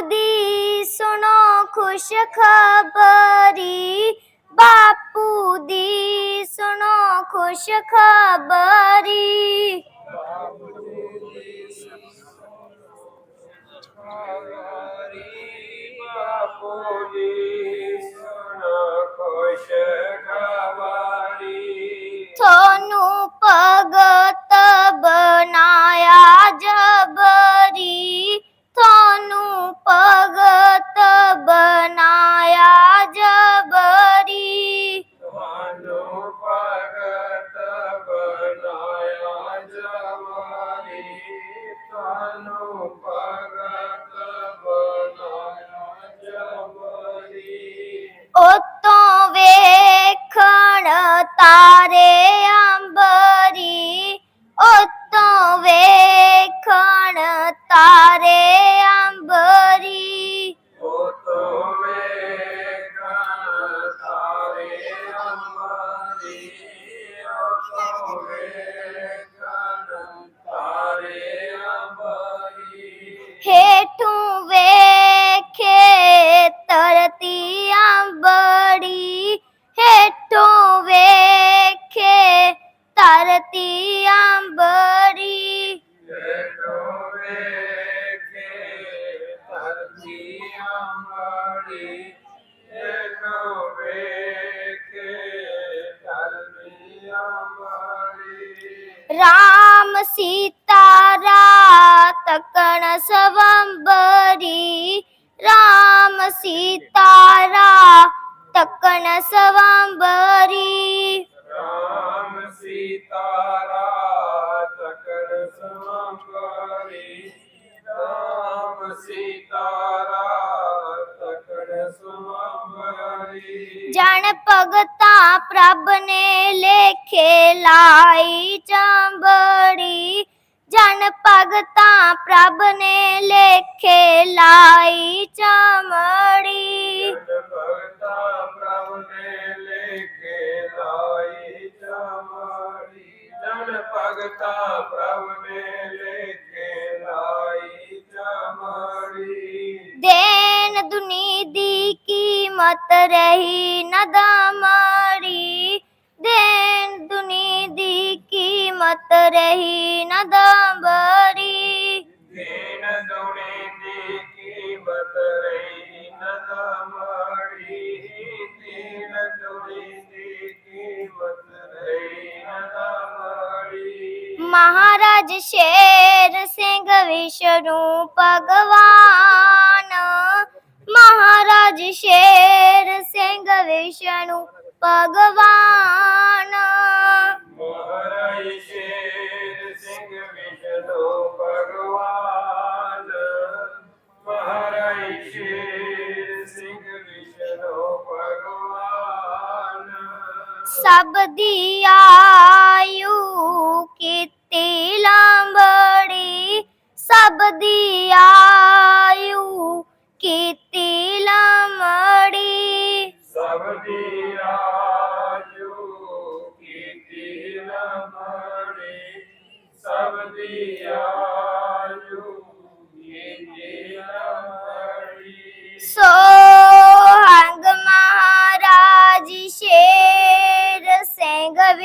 ਦੀ ਸੁਣੋ ਖੁਸ਼ ਖਬਰੀ ਬਾਪੂ ਦੀ ਸੁਣੋ ਖੁਸ਼ ਖਬਰੀ ਤੁਹਾਨੂੰ ਵੇਖਣ ਤਾਰੇ ਅੰਬਰੀ ਉਤੋਂ ਵੇਖਣ ਤਾਰੇ ਅੰਬਰੀ ਹੇਠੋਂ ਤਕਣ ਸਵੰਬਰੀ ਰਾਮ ਸੀਤਾ ਰਾ ਤਕਣ ਸਵੰਬਰੀ। ਰਾਮ ਸੀਤਾਰਾ ਤਕੜ ਸਵੰਬਰੀ। ਰਾਮ ਸੀਤਾਰਾ ਤਕੜ ਸਵੰਬਰੀ। ਜਨ ਭਗਤਾ ਪ੍ਰਭ ਨੇ ਲੇਖੇ ਲਾਈ ਚੰਬੜੀ। ਜਨ ਭਗਤਾ ਪ੍ਰਭ ਨੇ ਲੇਖੇ ਲਾਈ ਚਮੜੀ। ਜਨ ਭਗਤਾ ਪ੍ਰਭ ਨੇ ਲੇਖੇ ਲਾਈ ਚਮਾੜੀ। ਜਨ ਭਗਤਾ ਪ੍ਰਭ ਨੇ ਲੇਖੇ ਲਾਈ ਚਮਾੜੀ। ਦੇਨ ਦੁਨੀ ਦੀ ਕੀਮਤ ਰਹੀ ਰਹੀ ਨਦਮੜੀ ਦੀਨ ਦੁਨੀ ਦੀ ਕੀਮਤ ਰਹੀ ਨਦ ਮਾੜੀ ਦੀਨ ਦੁਨੀ ਦੀ ਕੀਮਤ ਰਹੀ ਨਦ ਮਾੜੀ ਮਹਾਰਾਜ ਸ਼ੇਰ ਸਿੰਘ ਵਿਸ਼ਨੂੰ ਭਗਵਾਨ। ਮਹਾਰਾਜ ਸ਼ੇਰ ਸਿੰਘ ਵਿਸ਼ਨੂੰ ਭਗਵਾਨ। ਸਭ ਦੀ ਆਯੂ ਕੀਤੀ ਲੰਬੜੀ, ਸਭ ਦੀ ਆਯੂ ਕੀਤੀ ਲੰਬੜੀ। ਸਭ ਦੀ ਆਜੂ ਕੀਤੀ ਲਮੜੀ ਸਭ ਦੀ ਆਜੂ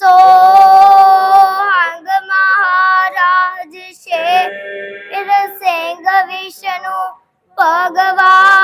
ਸੋ ਹੰਗ ਮਹਾਰਾਜ ਸ਼ੇਰ ਸਿੰਘ ਵਿਸ਼ਨੂੰ ਭਗਵਾਨ